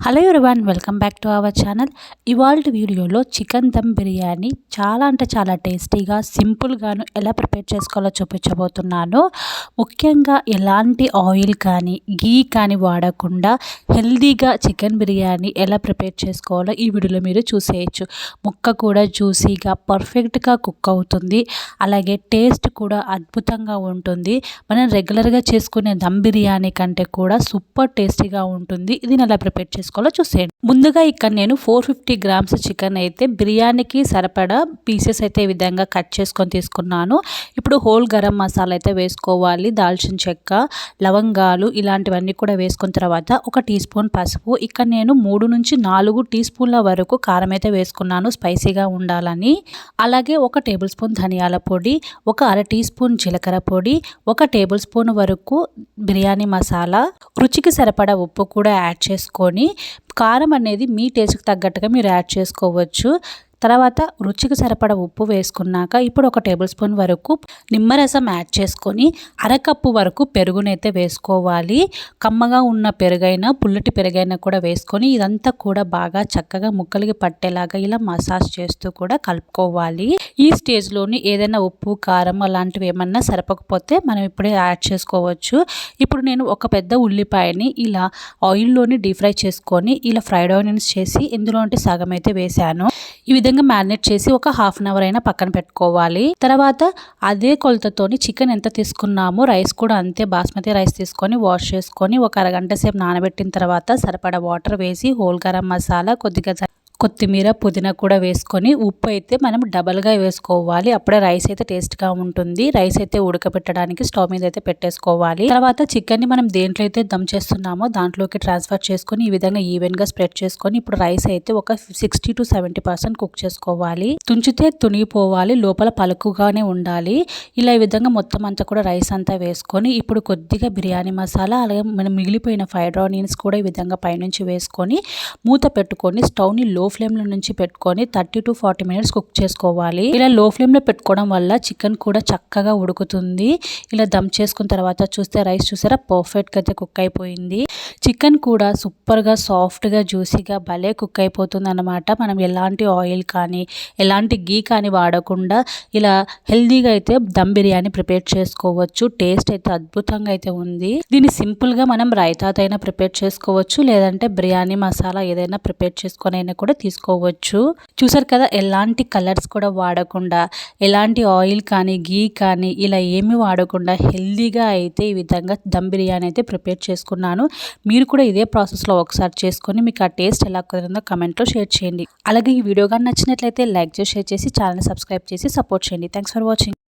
Hello everyone welcome back to our channel ఇవాళ వీడియోలో chicken dum biryani చాలా అంటే చాలా టేస్టీగా సింపుల్గాను ఎలా ప్రిపేర్ చేసుకోవాలో చూపించబోతున్నాను. ముఖ్యంగా ఎలాంటి ఆయిల్ కానీ గీ కానీ వాడకుండా హెల్దీగా చికెన్ బిర్యానీ ఎలా ప్రిపేర్ చేసుకోవాలో ఈ వీడియోలో మీరు చూసేయచ్చు. ముక్క కూడా జ్యూసీగా పర్ఫెక్ట్గా కుక్ అవుతుంది. అలాగే టేస్ట్ కూడా అద్భుతంగా ఉంటుంది. మనం రెగ్యులర్గా చేసుకునే దమ్ బిర్యానీ కంటే కూడా సూపర్ టేస్టీగా ఉంటుంది. ఇది ఎలా ప్రిపేర్ చేసుకోవాలి చేసుకోవాలో చూసేయండి. ముందుగా ఇక్కడ నేను ఫోర్ ఫిఫ్టీ గ్రామ్స్ చికెన్ అయితే బిర్యానీకి సరిపడా పీసెస్ అయితే ఈ విధంగా కట్ చేసుకొని తీసుకున్నాను. ఇప్పుడు హోల్ గరం మసాలా అయితే వేసుకోవాలి. దాల్చిన చెక్క లవంగాలు ఇలాంటివన్నీ కూడా వేసుకున్న తర్వాత ఒక టీ స్పూన్ పసుపు. ఇక్కడ నేను మూడు నుంచి నాలుగు టీ స్పూన్ల వరకు కారం అయితే వేసుకున్నాను స్పైసీగా ఉండాలని. అలాగే ఒక టేబుల్ స్పూన్ ధనియాల పొడి ఒక అర టీ స్పూన్ జీలకర్ర పొడి ఒక టేబుల్ స్పూన్ వరకు బిర్యానీ మసాలా రుచికి సరిపడా ఉప్పు కూడా యాడ్ చేసుకొని కారం అనేది మీ టేస్ట్కి తగ్గట్టుగా మీరు యాడ్ చేసుకోవచ్చు. తర్వాత రుచికి సరిపడ ఉప్పు వేసుకున్నాక ఇప్పుడు ఒక టేబుల్ స్పూన్ వరకు నిమ్మరసం యాడ్ చేసుకొని అరకప్పు వరకు పెరుగునైతే వేసుకోవాలి. కమ్మగా ఉన్న పెరుగైనా పుల్లటి పెరుగైనా కూడా వేసుకొని ఇదంతా కూడా బాగా చక్కగా ముక్కలకి పట్టేలాగా ఇలా మసాజ్ చేస్తూ కూడా కలుపుకోవాలి. ఈ స్టేజ్లోని ఏదైనా ఉప్పు కారం అలాంటివి ఏమన్నా సరిపకపోతే మనం ఇప్పుడే యాడ్ చేసుకోవచ్చు. ఇప్పుడు నేను ఒక పెద్ద ఉల్లిపాయని ఇలా ఆయిల్లోని డీప్ ఫ్రై చేసుకొని ఇలా ఫ్రైడ్ ఆనియన్స్ చేసి ఇందులో సగం అయితే వేశాను ఈ విధంగా మ్యారినేట్ చేసి ఒక హాఫ్ అన్ అవర్ అయినా పక్కన పెట్టుకోవాలి. తర్వాత అదే కొలతతోని చికెన్ ఎంత తీసుకున్నామో రైస్ కూడా అంతే బాస్మతి రైస్ తీసుకొని వాష్ చేసుకొని ఒక అరగంట సేపు నానబెట్టిన తర్వాత సరిపడా వాటర్ వేసి హోల్ గరం మసాలా కొద్దిగా కొత్తిమీర పుదీనా కూడా వేసుకొని ఉప్పు అయితే మనం డబల్గా వేసుకోవాలి. అప్పుడే రైస్ అయితే టేస్ట్గా ఉంటుంది. రైస్ అయితే ఉడకబెట్టడానికి స్టవ్ మీద అయితే పెట్టేసుకోవాలి. తర్వాత చికెన్ని మనం దేంట్లో అయితే దమ్ చేస్తున్నామో దాంట్లోకి ట్రాన్స్ఫర్ చేసుకొని ఈ విధంగా ఈవెన్గా స్ప్రెడ్ చేసుకొని ఇప్పుడు రైస్ అయితే ఒక sixty to seventy percent cook చేసుకోవాలి. తుంచితే తునిగిపోవాలి. లోపల పలుకుగానే ఉండాలి. ఇలా ఈ విధంగా మొత్తం అంతా కూడా రైస్ అంతా వేసుకొని ఇప్పుడు కొద్దిగా బిర్యానీ మసాలా అలాగే మనం మిగిలిపోయిన ఫ్రైడ్ ఆనియన్స్ కూడా ఈ విధంగా పైనుంచి వేసుకొని మూత పెట్టుకొని స్టవ్ని లో ఫ్లేమ్లో నుంచి పెట్టుకొని thirty to forty minutes cook చేసుకోవాలి. ఇలా లో ఫ్లేమ్లో పెట్టుకోవడం వల్ల చికెన్ కూడా చక్కగా ఉడుకుతుంది. ఇలా దమ్ చేసుకున్న తర్వాత చూస్తే రైస్ చూసారా? పర్ఫెక్ట్గా అయితే కుక్ అయిపోయింది. చికెన్ కూడా సూపర్గా సాఫ్ట్గా జ్యూసీగా భలే కుక్ అయిపోతుంది అనమాట మనం ఎలాంటి ఆయిల్ కానీ ఎలాంటి గీ కానీ వాడకుండా ఇలా హెల్దీగా అయితే దమ్ బిర్యానీ ప్రిపేర్ చేసుకోవచ్చు. టేస్ట్ అయితే అద్భుతంగా అయితే ఉంది. దీన్ని సింపుల్గా మనం రైతాతో అయినా ప్రిపేర్ చేసుకోవచ్చు. లేదంటే బిర్యానీ మసాలా ఏదైనా ప్రిపేర్ చేసుకొని అయినా కూడా తీసుకోవచ్చు. చూసారు కదా ఎలాంటి కలర్స్ కూడా వాడకుండా ఎలాంటి ఆయిల్ కానీ గీ కానీ ఇలా ఏమి వాడకుండా హెల్దీగా అయితే ఈ విధంగా దమ్ బిర్యానీ అయితే ప్రిపేర్ చేసుకున్నాను. మీరు కూడా ఇదే ప్రాసెస్లో ఒకసారి చేసుకొని మీకు ఆ టేస్ట్ ఎలా కుదిరిందో కమెంట్లో షేర్ చేయండి. అలాగే ఈ వీడియో కానీ నచ్చినట్లయితే లైక్ చేసి షేర్ చేసి ఛానల్ సబ్స్క్రైబ్ చేసి సపోర్ట్ చేయండి. Thanks for watching.